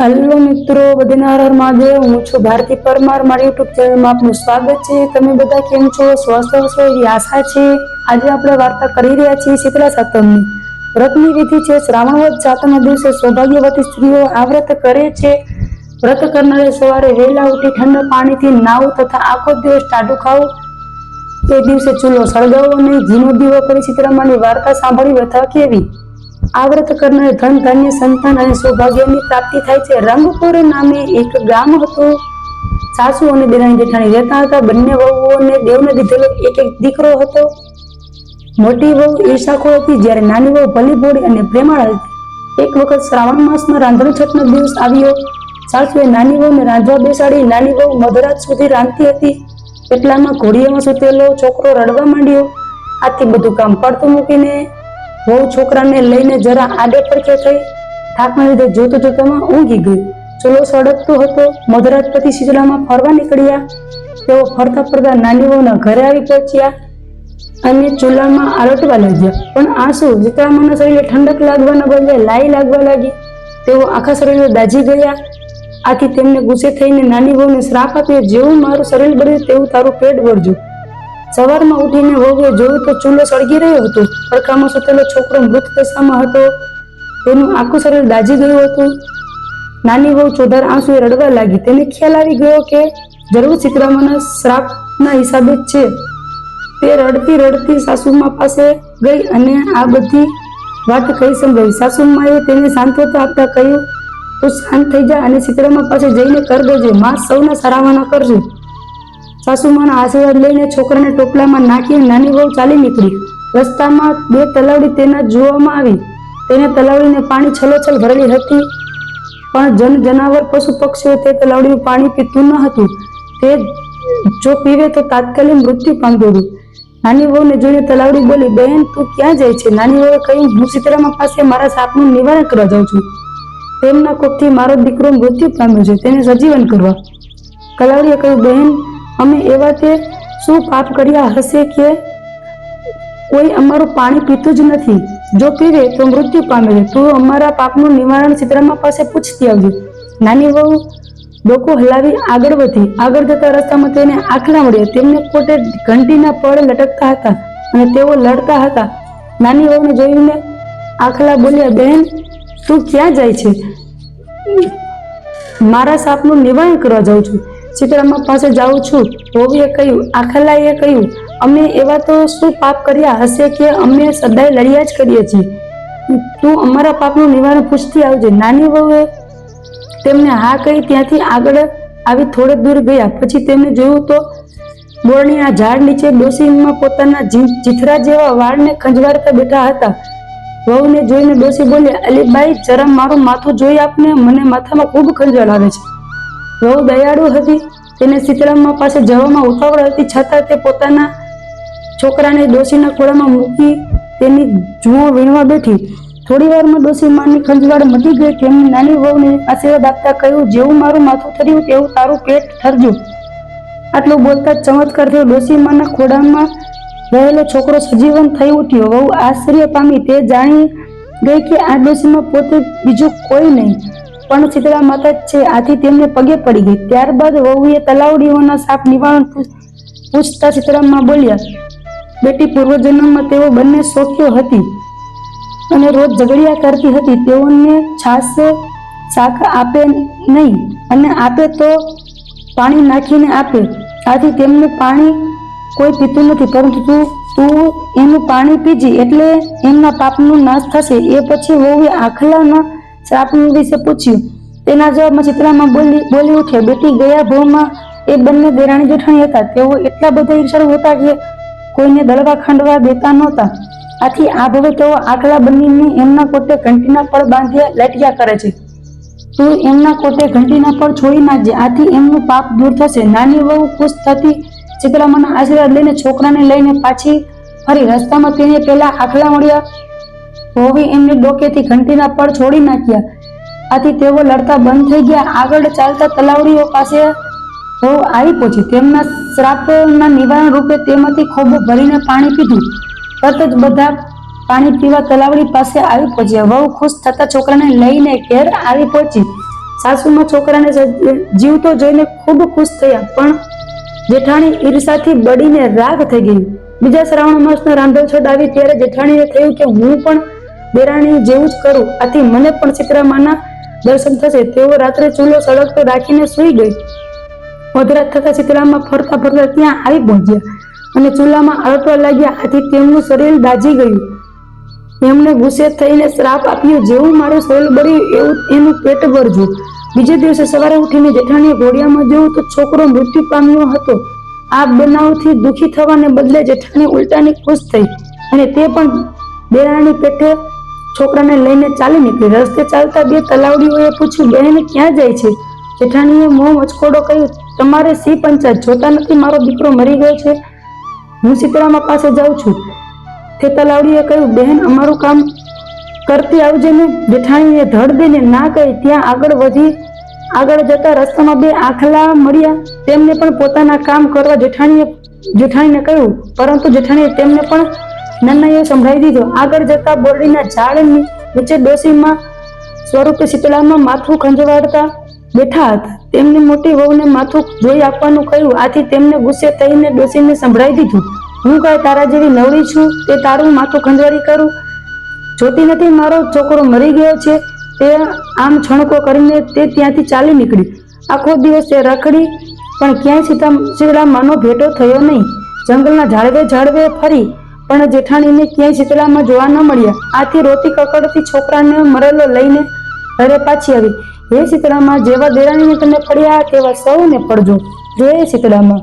Hello મિત્રો બધાના હર મહાદેવ હું છું ભારતી પરમાર. મારી યુટ્યુબ ચેનલમાં આપનું સ્વાગત છે. તમે બધા કેમ છો? સ્વસ્થ હશો એવી આશા છે. આજે આપણે વાર્તા કરી રહ્યા છીએ શીતળા સાતમની. વ્રતની વિધિ છે. શ્રાવણ વ્રત સાતમના દિવસે સૌભાગ્યવતી સ્ત્રીઓ આ વ્રત કરે છે. વ્રત કરનારે સવારે વહેલા ઉઠી ઠંડા પાણીથી નાવું તથા આખો દિવસ ટાઢું ખાવું તે દિવસે ચૂલો સળગાવો નહીં ઘીનો દીવો કરી શીતળામાની વાર્તા સાંભળી વ્યથા કેવી? આ કરનાર ધન, ધન્ય સંતાન અને સૌભાગ્યની પ્રાપ્તિ થાય છે. રંગપુર નામે એક ગામ હતું. સાસુ અને બેરાણી જેઠાણી રહેતા હતા. બંને વહુઓને દેવને દીધેલો એક એક દીકરો હતો. મોટી વહુ ઈર્ષાખો હતી, જ્યારે નાની વહુ ભલીભોળી અને પ્રેમાળ હતી. એક વખત શ્રાવણ માસમાં રાંધણ છઠનો દિવસ આવ્યો. સાસુએ નાની વહુને રાંધવા બેસાડી. નાની વહુ મધરાત સુધી રાંધતી હતી. એટલામાં ઘોડીયામાં સૂતેલો છોકરો રડવા માંડ્યો. આથી બધું કામ પડતું મૂકીને વહુ છોકરાને લઈને જરા આડે પડખે થઈ, થાકના લીધે જોતો જોતામાં ઊંઘી ગઈ. ચૂલો સળગતો હતો મધરાત પછી શિજલામાં ફરવા નીકળ્યા. તેઓ ફરતા ફરતા નાની વહુના ઘરે આવી પહોંચ્યા અને ચૂલામાં આરોટવા લાગ્યા. પણ આંસુ શું શીતળામાના શરીરે ઠંડક લાગવાના બદલે લાઈ લાગવા લાગી. તેઓ આખા શરીરે દાજી ગયા. આથી તેમને ગુસ્સે થઈને નાની વહુને શ્રાપ આપ્યો જેવું મારું શરીર બને તેવું તારું પેટ બળજો સવારમાં ઉઠીને વહુએ જોયું તો ચૂલો સળગી રહ્યો હતો. પડખામાં સૂતેલો છોકરો મૃત દશામાં હતો. તેનું આખું શરીર દાજી ગયું હતું. નાની વહુ ચોધાર આંસુએ રડવા લાગી. તેને ખ્યાલ આવી ગયો કે જરૂર સીતરામાના શ્રાપના હિસાબે જ છે. તે રડતી રડતી સાસુમા પાસે ગઈ અને આ બધી વાત કહી સંભળાવી સાસુમાએ તેને સાંત્વતા આપતા કહ્યું, તું શાંત થઈ જા અને સીતરામા પાસે જઈને કર દેજે. માં સૌના સારાવાના કરજો સાસુમાના આશીર્વાદ લઈને છોકરાને ટોપલામાં નાખીને નાની વહુ ચાલી નીકળી. રસ્તામાં બે તલાવડી તેના જોવામાં આવી. તેને તલાવડીને પાણી છલોછલ ભરેલી હતી. પણ જન જનાવર પશુ પક્ષીઓ તે તલાવડીનું પાણી પીતું ન હતું. તે જો પીવે તો તાત્કાલિક મૃત્યુ પામતું હતું નાની વહુને જોઈને તલાવડી બોલી, બહેન, તું ક્યાં જાય છે? નાની વહુએ કહ્યું, હું સીતારામા પાસે મારા સાપનું નિવારણ કરવા જાઉં છું. તેમના કોપથી મારો દીકરો મૃત્યુ પામ્યો છે. તેને સજીવન કરવા. કલાવડીએ કહ્યું, બહેન અમે એવા તે શું પાપ કર્યા હશે કે કોઈ અમારું પાણી પીતું જ નથી? જો પીવે તો મૃત્યુ પામે તું અમારા પાપનું નિવારણ સીતરામા પાસે પૂછતી આવજો. નાની વહુ ડોકો હલાવી આગળ વધી. આગળ જતા રસ્તામાં તેને આખલા મળ્યા તેમને પોતે ઘંટીના પળ લટકતા હતા અને તેઓ લડતા હતા. નાની વહુને જોઈને આખલા બોલ્યા, બહેન, તું ક્યાં જાય છે? મારા સાપનું નિવારણ કરવા જાઉં છું. સીતારામા પાસે જાઉં છું. વહુએ કહ્યું આખલાએ કહ્યું, અમે એવા તો શું પાપ કર્યા હશે કે અમે સદાય લડ્યા જ કરીએ છીએ. તું અમારા પાપનું નિવારણ પૂછતી આવજે. નાની વહુએ તેમને હા કહી ત્યાંથી આગળ આવી થોડે દૂર ગયા. પછી તેમને જોયું તો બોરણીના ઝાડ નીચે ડોસીમાં પોતાના જીથરા જેવા વાળને ખંજવારતા બેઠા હતા. વહુને જોઈને ડોસી બોલ્યા, અલીબાઈ, જરા મારું માથું જોઈ આપને, મને માથામાં ખૂબ ખંજવાળ આવે છે. વહુ દયાળુ હતી. તેને શીતળામ્મા પાસે જવામાં ઉતાવળ હતી. છતાં તે પોતાના છોકરાને ડોશીના ખોળામાં મૂકી તેની જુઓ વીણવા બેઠી. થોડી વારમાં ડોશી માની ખંજવાળ મટી ગઈ. તેમની નાની વહુને આશીર્વાદ આપતા કહ્યું, જેવું મારું માથું થર્યું, તેવું તારું પેટ ઠરજું આટલું બોલતા ચમત્કાર થયો. ડોશી માના ખોડામાં રહેલો છોકરો સજીવન થઈ ઉઠ્યો. વહુ આશ્ચર્ય પામી. તે જાણી ગઈ કે આ ડોશીમાં પોતે બીજું કોઈ નહીં. પણ શીતળા માતા જ છે. આથી તેમને પગે પડી ગઈ. ત્યારબાદ વહુએ તલાવડીઓના સાપ નિવારણ પૂછતા સીતારામમાં બોલ્યા, બેટી, પૂર્વજન્મમાં તેઓ બંને શોખ્યો હતી અને રોજ ઝઘડિયા કરતી હતી. તેઓને છાસ શાક આપે નહીં અને આપે તો પાણી નાખીને આપે. આથી તેમને પાણી કોઈ પીતું નથી. પરંતુ તું તું એનું પાણી પીજી એટલે એમના પાપનો નાશ થશે. એ પછી વહુએ આખલાના શ્રાપનું વિશે પૂછ્યું. તેના જવાબમાં ચિત્રામાં બોલી બોલી ઉઠ્યા બેટી ગયા ભાવમાં એ બંને દેરાણી જેઠાણી હતા. તેઓ એટલા બધા ઈર્ષાળુ હતા કે કોઈને દળવા ખાંડવા દેતા નહોતા. આથી આ ભવે તેઓ આખલા બનીને એમના કોટે ઘંટીના પડ બાંધ્યા લટક્યા કરે છે. તું એમના કોટે ઘંટીના પર છોડી નાખજે. આથી એમનું પાપ દૂર થશે. નાની વહુ ખુશ થતી ચિત્રામાના આશીર્વાદ લઈને છોકરાને લઈને પાછી ફરી રસ્તામાં તેને પેલા આખલા મળ્યા. વહુએ એમની ડોકેથી ઘંટીના પડ છોડી નાખ્યા. આથી તેઓ લડતા બંધ થઈ ગયા. આગળ ચાલતા તલાવડીઓ પાસે વહુ આવી પહોંચી. તેમના શ્રાપના નિવારણ રૂપે તેમાંથી ખોબો ભરીને પાણી પીધું. તરત જ બધા પાણી પીવા તલાવડી પાસે આવી પહોંચ્યા. વહુ ખુશ થતા છોકરાને લઈને ઘેર આવી પહોંચી. સાસુમાં છોકરાને જીવતો જોઈને ખૂબ ખુશ થયા. પણ જેઠાણી ઈર્ષાથી બળીને રાગ થઈ ગઈ. બીજા શ્રાવણ માસનો રાંધો છોડ આવી ત્યારે જેઠાણીએ થયું કે હું પણ દેરાણી જેવું જ કરું. આથી મને પણ સીતરામાના દર્શન થશે. તેઓ રાત્રે ચૂલો સળગતો રાખીને સૂઈ ગઈ. મધરાત થતા સીતરામા ફરતા ફરતા ત્યાં આવી પહોંચ્યા અને ચૂલામાં અળટવા લાગ્યા. આથી તેમનું શરીર દાજી ગયું. એમને ગુસ્સે થઈને શ્રાપ આપ્યો. જેવું મારું શરીર બળ્યું, એવું એનું પેટ ભરજું. બીજે દિવસે સવારે ઉઠીને જેઠાણીએ ઘોડિયામાં જોયું તો છોકરો મૃત્યુ પામ્યો હતો. આ બનાવથી દુઃખી થવાને બદલે જેઠાણી ઉલટાની ખુશ થઈ અને તે પણ દેરાણી પેટે છોકરાને લઈને ચાલી નીકળી. રસ્તે ચાલતા બે તલાવડીઓએ પૂછ્યું, બહેન ક્યાં જાય છે? જેઠાણીએ મોં મચકોડો કહ્યું, તમારે સી પંચાયત જોતા નથી? મારો દીકરો મરી ગયો છે. હું સીતરામા પાસે જાઉં છું. તે તલાવડીએ કહ્યું, બહેન, અમારું કામ કરતી આવજે ને. જેઠાણીએ ધડ દઈને ના કહી, ત્યાં આગળ વધી, આગળ જતા રસ્તામાં બે આખલા મળ્યા. તેમને પણ પોતાના કામ કરવા જેઠાણીએ, જેઠાણીને કહ્યું, પરંતુ જેઠાણીએ તેમને પણ નન્નાઈએ સંભળાવી દીધો. આગળ જતા બોરડીના ઝાડની નીચે ડોસીમાં સ્વરૂપે શીતળામાં માથું ખંજવાડતા બેઠા હતા. તેમની મોટી વહુને માથું જોઈ આપવાનું કહ્યું. આથી તેમને ગુસ્સે થઈને ડોસીને સંભળાવી દીધું. હું કાંઈ તારા જેવી નવડી છું? તે તારું માથું ખંજવારી કરું? જોતી નથી મારો છોકરો મરી ગયો છે? તે આમ છણકો કરીને તે ત્યાંથી ચાલી નીકળી. આખો દિવસ તે રખડી, પણ ક્યાંય સીતા શીતળામાનો ભેટો થયો નહીં. જંગલના ઝાડવે ઝાડવે ફરી પણ જેઠાણીને ક્યાંય જીતડામાં જોવા ન મળ્યા. આથી રોતી કકડતી છોકરાને મરેલો લઈને ઘરે પાછી આવી. હે શીતળામાં, જેવા દેરાણીને તમે પડ્યા તેવા સૌને પડજો. જોઈએ શીતળામાં.